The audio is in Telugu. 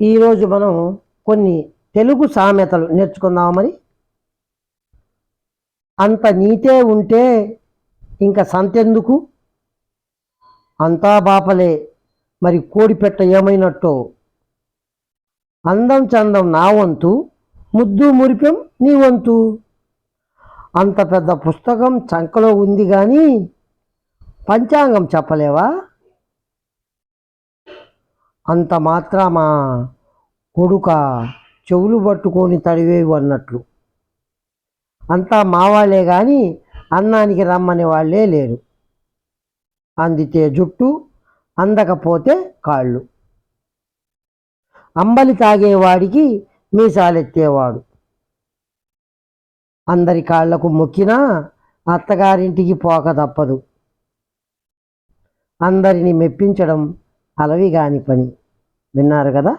ఈరోజు మనం కొన్ని తెలుగు సామెతలు నేర్చుకుందాం మరి అంత నీతే ఉంటే ఇంకా సంతెందుకు? అంతా బాపలే మరి కోడిపెట్ట ఏమైనట్టు? అందం చందం నా వంతు ముద్దు మురిపెం నీ వంతు. అంత పెద్ద పుస్తకం చంకలో ఉంది కానీ పంచాంగం చెప్పలేవా? అంత మాత్రమా? కొడుక చెవులు పట్టుకొని తడివేవు అన్నట్లు. అంతా మావాళ్ళే కానీ అన్నానికి రమ్మని వాళ్ళే లేరు. అందితే జుట్టు అందకపోతే కాళ్ళు. అంబలి తాగేవాడికి మీసాలెత్తేవాడు. అందరి కాళ్ళకు మొక్కినా అత్తగారింటికి పోక తప్పదు. అందరిని మెప్పించడం అలవి కాని పని. విన్నారు కదా?